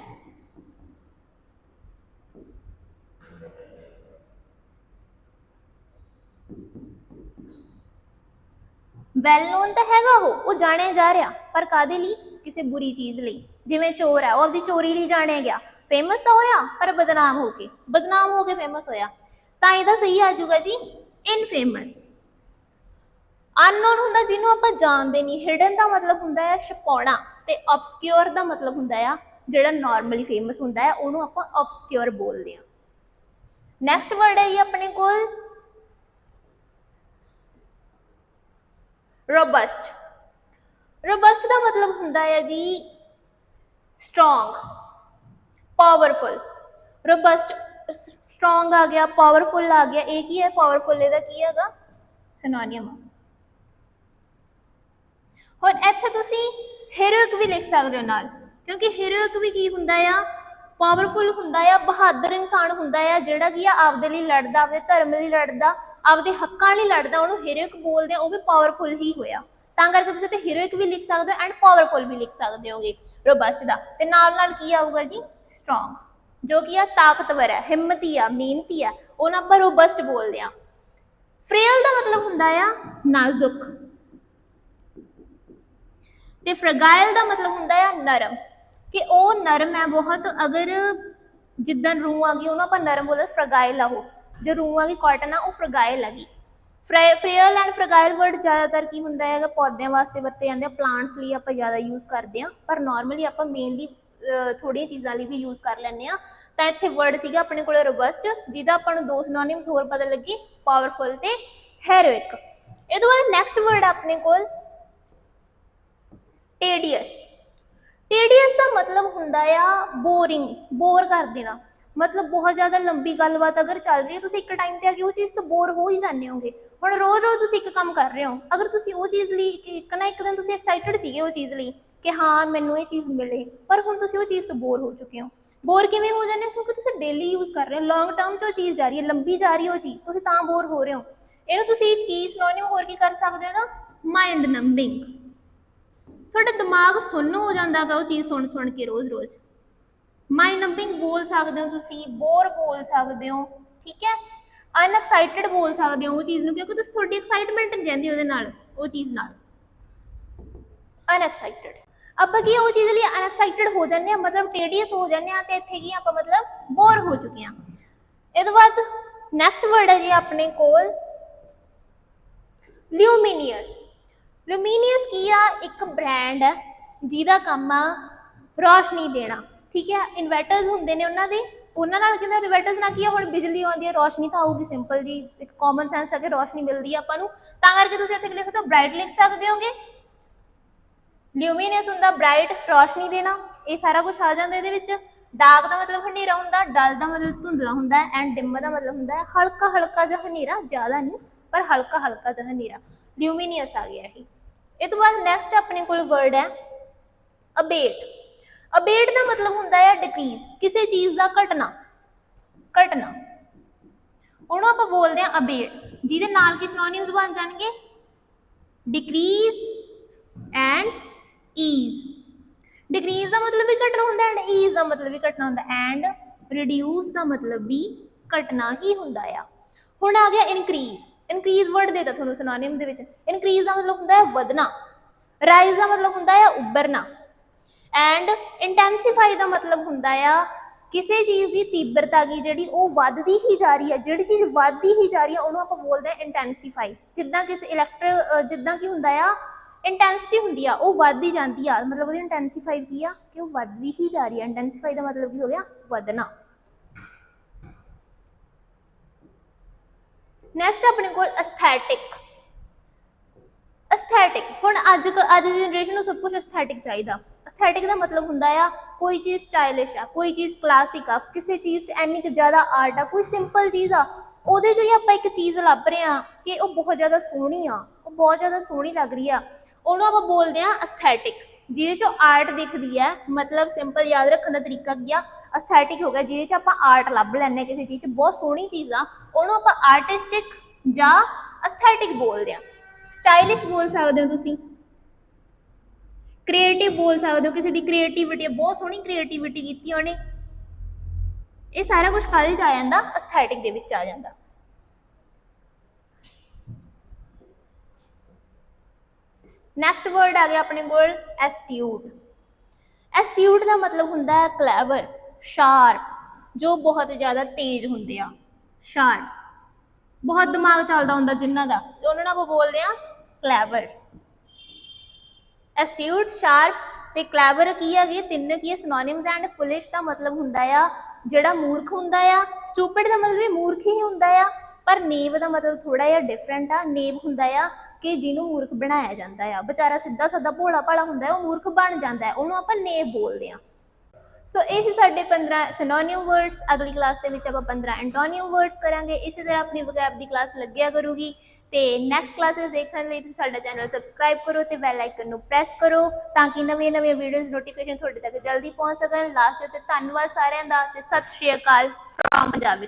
well known ਤਾਂ ਹੈਗਾ ਉਹ ਉਹ ਜਾਣਿਆ ਜਾ ਰਿਹਾ, ਪਰ ਕਾਦੇ ਲਈ? ਕਿਸੇ ਬੁਰੀ ਚੀਜ਼ ਲਈ। ਜਿਵੇਂ ਚੋਰ ਹੈ, ਉਹ ਆਪਦੀ ਚੋਰੀ ਲਈ ਜਾਣਿਆ ਗਿਆ। ਫੇਮਸ ਤਾਂ ਹੋਇਆ, ਪਰ ਬਦਨਾਮ ਹੋ ਕੇ। ਬਦਨਾਮ ਹੋ ਕੇ ਫੇਮਸ ਹੋਇਆ। ਤਾਂ ਇਹਦਾ ਸਹੀ ਆ ਜਾਊਗਾ ਜੀ ਇਨਫੇਮਸ ਅਨਨੋਨ ਹੁੰਦਾ ਜਿਹਨੂੰ ਆਪਾਂ ਜਾਣਦੇ ਨਹੀਂ। ਹਿਡਨ ਦਾ ਮਤਲਬ ਹੁੰਦਾ ਹੈ ਛਪਾਉਣਾ ਤੇ ਆਬਸਕਿਉਰ ਦਾ ਮਤਲਬ ਹੁੰਦਾ ਆ, ਜਿਹੜਾ ਨਾਰਮਲੀ ਫੇਮਸ ਹੁੰਦਾ ਹੈ, ਉਹਨੂੰ ਆਪਾਂ ਆਬਸਕਿਉਰ ਬੋਲਦੇ ਆ ਨੈਕਸਟ ਵਰਡ ਹੈ ਜੀ ਆਪਣੇ ਕੋਲ ਰੋਬਸਟ ਰੋਬਸਟ ਦਾ ਮਤਲਬ ਹੁੰਦਾ ਹੈ ਜੀ ਸਟਰੋਂਗ ਪਾਵਰਫੁਲ ਰੋਬਸਟ ਸਟਰੋਂਗ ਆ ਗਿਆ ਪਾਵਰਫੁਲ ਆ ਗਿਆ, ਇਹ ਕੀ ਹੈ? ਪਾਵਰਫੁਲ ਇਹਦਾ ਕੀ ਹੈਗਾ? ਸਿਨੋਨਿਮ ਹੁਣ ਇੱਥੇ ਤੁਸੀਂ ਹੀਰੋਇਕ ਵੀ ਲਿਖ ਸਕਦੇ ਹੋ ਨਾਲ, ਕਿਉਂਕਿ ਹੀਰੋਇਕ ਵੀ ਕੀ ਹੁੰਦਾ ਆ? ਪਾਵਰਫੁਲ ਹੁੰਦਾ ਆ, ਬਹਾਦਰ ਇਨਸਾਨ ਹੁੰਦਾ ਆ, ਜਿਹੜਾ ਕੀ ਆ, ਆਪਦੇ ਲਈ ਲੜਦਾ ਆਪਦੇ ਧਰਮ ਲਈ ਲੜਦਾ ਆਪਦੇ ਹੱਕਾਂ ਲਈ ਲੜਦਾ, ਉਹਨੂੰ ਹੀਰੋਇਕ ਬੋਲਦੇ ਆ, ਉਹ ਵੀ ਪਾਵਰਫੁਲ ਹੀ ਹੋਇਆ। ਤਾਂ ਕਰਕੇ ਤੁਸੀਂ ਤੇ ਹੀਰੋਇਕ ਵੀ ਲਿਖ ਸਕਦੇ ਹੋ ਐਂਡ ਪਾਵਰਫੁਲ ਵੀ ਲਿਖ ਸਕਦੇ ਹੋਗੇ ਰੋਬਸਟ ਦਾ। ਤੇ ਨਾਲ ਨਾਲ ਕੀ ਆਊਗਾ ਜੀ? ਸਟਰੋਂਗ ਜੋ ਕਿ ਆ ਤਾਕਤਵਰ ਹੈ ਹਿੰਮਤੀ ਆ, ਮਿਹਨਤੀ ਆ, ਉਹਨਾਂ ਆਪਾਂ ਰੋਬਸਟ ਬੋਲਦੇ ਆ। ਫ੍ਰੇਲ ਦਾ ਮਤਲਬ ਹੁੰਦਾ ਆ ਨਾਜ਼ੁਕ। ਤੇ ਫਰਗਾਈਲ ਦਾ ਮਤਲਬ ਹੁੰਦਾ ਆ ਨਰਮ। ਕਿ ਉਹ ਨਰਮ ਹੈ ਬਹੁਤ, ਅਗਰ ਜਿੱਦਾਂ ਰੂਹ ਆ ਗਈ, ਉਹਨੂੰ ਆਪਾਂ ਨਰਮ ਬੋਲਦੇ ਫਰਗਾਈਲ ਆ ਉਹ। ਜੋ ਰੂਹ ਆ ਗਈ ਕਾਟਨ ਆ, ਉਹ ਫਰਗਾਇਲ ਹੈਗੀ ਫ੍ਰੇਅਲ ਐਂਡ ਫਰਗਾਇਲ ਵਰਡ ਜ਼ਿਆਦਾਤਰ ਕੀ ਹੁੰਦਾ ਹੈਗਾ, ਪੌਦਿਆਂ ਵਾਸਤੇ ਵਰਤੇ ਜਾਂਦੇ ਆ ਪਲਾਂਟਸ ਲਈ ਆਪਾਂ ਜ਼ਿਆਦਾ ਯੂਜ਼ ਕਰਦੇ ਆ ਪਰ ਨਾਰਮਲੀ ਆਪਾਂ ਮੇਨਲੀ ਥੋੜੀਆਂ ਚੀਜ਼ਾਂ ਲਈ ਵੀ ਯੂਜ਼ ਕਰ ਲੈਂਦੇ ਆ ਤਾਂ ਇੱਥੇ ਵਰਡ ਸੀਗਾ ਆਪਣੇ ਕੋਲ ਰੋਬਸਟ ਜਿਹਦਾ ਆਪਾਂ ਨੂੰ ਦੋ ਸਿਨੋਨਿਮਸ ਹੋਰ ਪਤਾ ਲੱਗੇ ਪਾਵਰਫੁਲ ਤੇ ਹੈਰੋਇਕ ਇਹ ਤੋਂ ਬਾਅਦ ਨੈਕਸਟ ਵਰਡ ਆਪਣੇ ਕੋਲ ਟੇਡੀਅਸ ਟੇਡੀਅਸ ਦਾ ਮਤਲਬ ਹੁੰਦਾ ਆ ਬੋਰਿੰਗ ਬੋਰ ਕਰ ਦੇਣਾ। ਮਤਲਬ ਬਹੁਤ ਜ਼ਿਆਦਾ ਲੰਬੀ ਗੱਲਬਾਤ ਅਗਰ ਚੱਲ ਰਹੀ ਹੈ, ਤੁਸੀਂ ਇੱਕ ਟਾਈਮ ਤੇ ਆ ਕੇ ਉਹ ਚੀਜ਼ ਤੋਂ ਬੋਰ ਹੋ ਹੀ ਜਾਂਦੇ ਹੋਗੇ ਹੁਣ ਰੋਜ਼ ਰੋਜ਼ ਤੁਸੀਂ ਇੱਕ ਕੰਮ ਕਰ ਰਹੇ ਹੋ, ਅਗਰ ਤੁਸੀਂ ਉਹ ਚੀਜ਼ ਲਈ ਇੱਕ- ਇੱਕ ਨਾ ਇੱਕ ਦਿਨ ਤੁਸੀਂ ਐਕਸਾਈਟਡ ਸੀਗੇ ਉਹ ਚੀਜ਼ ਲਈ ਕਿ ਹਾਂ, ਮੈਨੂੰ ਇਹ ਚੀਜ਼ ਮਿਲੇ, ਪਰ ਹੁਣ ਤੁਸੀਂ ਉਹ ਚੀਜ਼ ਤੋਂ ਬੋਰ ਹੋ ਚੁੱਕੇ ਹੋ। ਬੋਰ ਕਿਵੇਂ ਹੋ ਜਾਂਦੇ ਹੋ? ਕਿਉਂਕਿ ਤੁਸੀਂ ਡੇਲੀ ਯੂਜ਼ ਕਰ ਰਹੇ ਹੋ ਲੌਂਗ ਟਰਮ 'ਚ ਉਹ ਚੀਜ਼ ਜਾ ਰਹੀ ਹੈ, ਲੰਬੀ ਜਾ ਰਹੀ ਹੈ ਉਹ ਚੀਜ਼, ਤੁਸੀਂ ਤਾਂ ਬੋਰ ਹੋ ਰਹੇ ਹੋ। ਇਹਨੂੰ ਤੁਸੀਂ ਕੀ ਸਿਨੋਨਿਮ ਹੋਰ ਕੀ ਕਰ ਸਕਦੇ ਹੋ ਇਹਦਾ? ਮਾਈਂਡ ਨੰਬਿੰਗ ਤੁਹਾਡਾ ਦਿਮਾਗ ਸੁੰਨ ਹੋ ਜਾਂਦਾ ਗਾ ਉਹ ਚੀਜ਼ ਸੁਣ ਸੁਣ ਕੇ ਰੋਜ਼-ਰੋਜ਼। ਮਾਈਂਡ ਨੰਬਿੰਗ ਬੋਲ ਸਕਦੇ ਹੋ ਤੁਸੀਂ ਬੋਰ ਬੋਲ ਸਕਦੇ ਹੋ, ਠੀਕ ਹੈ? ਅਨਐਕਸਾਈਟਿਡ ਬੋਲ ਸਕਦੇ ਹੋ ਉਹ ਚੀਜ਼ ਨੂੰ, ਕਿਉਂਕਿ ਤੁਸੀਂ ਤੁਹਾਡੀ ਐਕਸਾਈਟਮੈਂਟ ਨਹੀਂ ਰਹਿੰਦੀ ਉਹਦੇ ਨਾਲ, ਉਹ ਚੀਜ਼ ਨਾਲ। ਅਨਐਕਸਾਈਟਡ ਆਪਾਂ ਕੀ ਉਹ ਚੀਜ਼ ਲਈ ਅਨਐਕਸਾਈਟਿਡ ਹੋ ਜਾਂਦੇ ਆ, ਮਤਲਬ ਟੇਡੀਅਸ ਹੋ ਜਾਂਦੇ ਆ, ਤੇ ਇੱਥੇ ਕੀ ਆਪਾਂ ਮਤਲਬ ਬੋਰ ਹੋ ਚੁੱਕੇ ਆ। ਇਹ ਤੋਂ ਬਾਅਦ ਨੈਕਸਟ ਵਰਡ ਹੈ ਜੀ ਆਪਣੇ ਕੋਲ ਲਿਊਮੀਨੀਅਸ ਲੂਮੀਨੀਅਸ ਕੀ ਆ? ਇੱਕ ਬ੍ਰਾਂਡ ਹੈ, ਜਿਹਦਾ ਕੰਮ ਆ ਰੋਸ਼ਨੀ ਦੇਣਾ। ਠੀਕ ਹੈ ਇਨਵਰਟਰਸ ਹੁੰਦੇ ਨੇ ਉਹਨਾਂ ਦੇ। ਉਹਨਾਂ ਨਾਲ ਕਹਿੰਦਾ ਇਨਵਰਟਰਸ ਨਾਲ ਕੀ ਆ? ਹੁਣ ਬਿਜਲੀ ਆਉਂਦੀ ਹੈ, ਰੋਸ਼ਨੀ ਤਾਂ ਆਊਗੀ ਸਿੰਪਲ ਜੀ। ਇੱਕ ਕਾਮਨ ਸੈਂਸ ਹੈ ਕਿ ਰੋਸ਼ਨੀ ਮਿਲਦੀ ਆ ਆਪਾਂ ਨੂੰ। ਤਾਂ ਕਰਕੇ ਤੁਸੀਂ ਇੱਥੇ ਲਿਖ ਸਕਦੇ ਹੋ ਬ੍ਰਾਈਟ ਲਿਖ ਸਕਦੇ ਹੋਗੇ? ਲਿਊਮੀਨੀਅਸ ਹੁੰਦਾ ਬ੍ਰਾਈਟ ਰੋਸ਼ਨੀ ਦੇਣਾ, ਇਹ ਸਾਰਾ ਕੁਝ ਆ ਜਾਂਦਾ ਇਹਦੇ ਵਿੱਚ। ਡਾਰਕ ਦਾ ਮਤਲਬ ਹਨੇਰਾ ਹੁੰਦਾ ਡਲ ਦਾ ਮਤਲਬ ਧੁੰਦਲਾ ਹੁੰਦਾ ਐਂਡ ਡਿਮ ਦਾ ਮਤਲਬ ਹੁੰਦਾ ਹੈ। ਹਲਕਾ ਹਲਕਾ ਜਿਹਾ ਹਨੇਰਾ, ਜ਼ਿਆਦਾ ਨਹੀਂ, ਪਰ ਹਲਕਾ ਹਲਕਾ ਜਿਹਾ ਹਨੇਰਾ। ਲਿਊਮੀਨੀਅਸ ਆ ਗਿਆ ਇਹ। ਇਹ ਤੋਂ ਬਾਅਦ ਨੈਕਸਟ ਆਪਣੇ ਕੋਲ ਵਰਡ ਹੈ ਅਬੇਟ ਅਬੇਟ ਦਾ ਮਤਲਬ ਹੁੰਦਾ ਹੈ ਡਿਕਰੀਜ਼ ਕਿਸੇ ਚੀਜ਼ ਦਾ ਘਟਣਾ ਘਟਣਾ ਉਹਨੂੰ ਆਪਾਂ ਬੋਲਦੇ ਹਾਂ ਅਬੇਟ ਜਿਹਦੇ ਨਾਲ ਕੀ ਸਿਨੋਨਿਮਸ ਬਣ ਜਾਣਗੇ? ਡਿਕਰੀਜ਼ ਐਂਡ ਈਜ਼ ਡਿਕਰੀਜ਼ ਦਾ ਮਤਲਬ ਵੀ ਘਟਣਾ ਹੁੰਦਾ ਐਂਡ ਈਜ਼ ਦਾ ਮਤਲਬ ਵੀ ਘਟਣਾ ਹੁੰਦਾ ਐਂਡ ਰਿਡਿਊਸ ਦਾ ਮਤਲਬ ਵੀ ਘਟਣਾ ਹੀ ਹੁੰਦਾ ਆ। ਹੁਣ ਆ ਗਿਆ ਇਨਕਰੀਜ਼ ਇਨਕਰੀਜ਼ ਵਰਡ ਦੇਤਾ ਤੁਹਾਨੂੰ ਸਿਨੋਨਿਮ ਦੇ ਵਿੱਚ। ਇਨਕਰੀਜ਼ ਦਾ ਮਤਲਬ ਹੁੰਦਾ ਹੈ ਵਧਣਾ। ਰਾਈਜ਼ ਦਾ ਮਤਲਬ ਹੁੰਦਾ ਹੈ ਉੱਭਰਨਾ। ਐਂਡ ਇੰਟੈਂਸੀਫਾਈ ਦਾ ਮਤਲਬ ਹੁੰਦਾ ਆ, ਕਿਸੇ ਚੀਜ਼ ਦੀ ਤੀਬਰਤਾ ਕੀ ਜਿਹੜੀ ਉਹ ਵੱਧਦੀ ਹੀ ਜਾ ਰਹੀ ਹੈ ਜਿਹੜੀ ਚੀਜ਼ ਵੱਧਦੀ ਹੀ ਜਾ ਰਹੀ ਹੈ ਉਹਨੂੰ ਆਪਾਂ ਬੋਲਦੇ ਆ ਇੰਟੈਂਸੀਫਾਈ ਜਿੱਦਾਂ ਕਿਸੇ ਇਲੈਕਟ੍ਰ ਜਿੱਦਾਂ ਕੀ ਹੁੰਦਾ ਆ ਇੰਟੈਂਸਿਟੀ ਹੁੰਦੀ ਆ, ਉਹ ਵੱਧਦੀ ਜਾਂਦੀ ਆ। ਮਤਲਬ ਉਹਦੀ ਇੰਟੈਂਸੀਫਾਈ ਕੀ ਆ, ਕਿ ਉਹ ਵੱਧਦੀ ਹੀ ਜਾ ਰਹੀ ਹੈ ਇੰਟੈਂਸੀਫਾਈ ਦਾ ਮਤਲਬ ਕੀ ਹੋ ਗਿਆ? ਵਧਣਾ। ਨੈਕਸਟ ਆਪਣੇ ਕੋਲ ਐਸਥੈਟਿਕ ਐਸਥੈਟਿਕ ਹੁਣ ਅੱਜ ਕ- ਅੱਜ ਦੀ ਜਨਰੇਸ਼ਨ ਨੂੰ ਸਭ ਕੁਝ ਐਸਥੈਟਿਕ ਚਾਹੀਦਾ। ਅਸਥੈਟਿਕ ਦਾ ਮਤਲਬ ਹੁੰਦਾ ਆ, ਕੋਈ ਚੀਜ਼ ਸਟਾਈਲਿਸ਼ ਆ, ਕੋਈ ਚੀਜ਼ ਕਲਾਸਿਕ ਆ, ਕਿਸੇ ਚੀਜ਼ 'ਚ ਇੰਨੀ ਕੁ ਜ਼ਿਆਦਾ ਆਰਟ ਆ, ਕੋਈ ਸਿੰਪਲ ਚੀਜ਼ ਆ, ਉਹਦੇ 'ਚੋਂ ਹੀ ਆਪਾਂ ਇੱਕ ਚੀਜ਼ ਲੱਭ ਰਹੇ ਆ ਕਿ ਉਹ ਬਹੁਤ ਜ਼ਿਆਦਾ ਸੋਹਣੀ ਆ, ਉਹ ਬਹੁਤ ਜ਼ਿਆਦਾ ਸੋਹਣੀ ਲੱਗ ਰਹੀ ਆ। ਉਹਨੂੰ ਆਪਾਂ ਬੋਲਦੇ ਆ ਅਸਥੈਟਿਕ ਜਿਹਦੇ 'ਚੋਂ ਆਰਟ ਦਿਖਦੀ ਹੈ ਮਤਲਬ ਸਿੰਪਲ ਯਾਦ ਰੱਖਣ ਦਾ ਤਰੀਕਾ ਕੀ ਆ? ਅਸਥੈਟਿਕ ਹੋ ਗਿਆ, ਜਿਹਦੇ 'ਚ ਆਪਾਂ ਆਰਟ ਲੱਭ ਲੈਂਦੇ ਹਾਂ ਕਿਸੇ ਚੀਜ਼ 'ਚ, ਬਹੁਤ ਸੋਹਣੀ ਚੀਜ਼ ਆ, ਉਹਨੂੰ ਆਪਾਂ ਆਰਟਿਸਟਿਕ ਜਾਂ ਅਸਥੈਟਿਕ ਬੋਲਦੇ ਆ। ਸਟਾਈਲਿਸ਼ ਬੋਲ ਸਕਦੇ ਹੋ ਤੁਸੀਂ। ਕ੍ਰੀਏਟਿਵ ਬੋਲ ਸਕਦੇ ਹੋ, ਕਿਸੇ ਦੀ ਕ੍ਰੀਏਟੀਵਿਟੀ ਬਹੁਤ ਸੋਹਣੀ ਕ੍ਰੀਏਟੀਵਿਟੀ ਕੀਤੀ ਉਹਨੇ। ਇਹ ਸਾਰਾ ਕੁਝ ਕਾਹਦੇ ਚ ਆ ਜਾਂਦਾ ਐਸਥੈਟਿਕ ਦੇ ਵਿੱਚ ਆ ਜਾਂਦਾ। ਨੈਕਸਟ ਵਰਡ ਆ ਗਿਆ ਆਪਣੇ ਕੋਲ ਐਸਟਿਊਟ ਐਸਟਿਊਟ ਦਾ ਮਤਲਬ ਹੁੰਦਾ ਹੈ ਕਲੈਵਰ ਸ਼ਾਰਪ ਜੋ ਬਹੁਤ ਜ਼ਿਆਦਾ ਤੇਜ਼ ਹੁੰਦੇ ਆ ਸ਼ਾਰਪ ਬਹੁਤ ਦਿਮਾਗ ਚੱਲਦਾ ਹੁੰਦਾ ਜਿਨ੍ਹਾਂ ਦਾ, ਤੇ ਉਹਨਾਂ ਨੂੰ ਆਪਾਂ ਬੋਲਦੇ ਆ ਕਲੈਵਰ ਐਸਟਿਊਟ ਸ਼ਾਰਪ ਤੇ ਕਲੈਵਰ ਕੀ ਹੈਗੇ? ਤਿੰਨ ਕੀ ਹੈ? ਸਿਨੋਨਿਮਸ ਐਂਡ ਫੁਲਿਸ਼ ਦਾ ਮਤਲਬ ਹੁੰਦਾ ਆ, ਜਿਹੜਾ ਮੂਰਖ ਹੁੰਦਾ ਆ। ਸਟੂਪਿਡ ਦਾ ਮਤਲਬ ਵੀ ਮੂਰਖ ਹੀ ਹੁੰਦਾ ਆ, ਪਰ ਨੇਵ ਦਾ ਮਤਲਬ ਥੋੜਾ ਜਿਹਾ ਡਿਫਰੈਂਟ ਆ। ਨੇਵ ਹੁੰਦਾ ਆ ਕਿ ਜਿਹਨੂੰ ਮੂਰਖ ਬਣਾਇਆ ਜਾਂਦਾ ਆ। ਵਿਚਾਰਾ ਸਿੱਧਾ ਸਾਦਾ ਭੋਲਾ ਭਾਲਾ ਹੁੰਦਾ ਹੈ ਉਹ ਮੂਰਖ ਬਣ ਜਾਂਦਾ ਹੈ ਉਹਨੂੰ ਆਪਾਂ ਨੇਵ ਬੋਲਦੇ ਆ। ਸੋ ਇਹ ਸੀ ਸਾਡੇ 15 ਸਿਨੋਨਿਮ ਵਰਡਸ ਅਗਲੀ ਕਲਾਸ ਦੇ ਵਿੱਚ ਆਪਾਂ 15 ਐਂਟੋਨੀਅਮ ਵਰਡਸ ਕਰਾਂਗੇ। ਇਸੇ ਤਰ੍ਹਾਂ ਆਪਣੀ ਵੋਕੈਬ ਦੀ ਕਲਾਸ ਲੱਗਿਆ ਕਰੂਗੀ। ਤੇ ਨੈਕਸਟ ਕਲਾਸਿਸ ਦੇਖਣ ਲਈ ਤੁਸੀਂ ਸਾਡਾ ਚੈਨਲ ਸਬਸਕ੍ਰਾਈਬ ਕਰੋ ਤੇ ਬੈਲ ਆਈਕਨ ਨੂੰ ਪ੍ਰੈਸ ਕਰੋ ਤਾਂ ਕਿ ਨਵੀਆਂ-ਨਵੀਆਂ ਵੀਡੀਓਜ਼ ਨੋਟੀਫਿਕੇਸ਼ਨ ਤੁਹਾਡੇ ਤੱਕ ਜਲਦੀ ਪਹੁੰਚ ਸਕਣ। ਲਾਸਟ ਤੇ ਧੰਨਵਾਦ ਸਾਰਿਆਂ ਦਾ ਤੇ ਸਤਿ ਸ਼੍ਰੀ ਅਕਾਲ ਫ্রম ਪੰਜਾਬ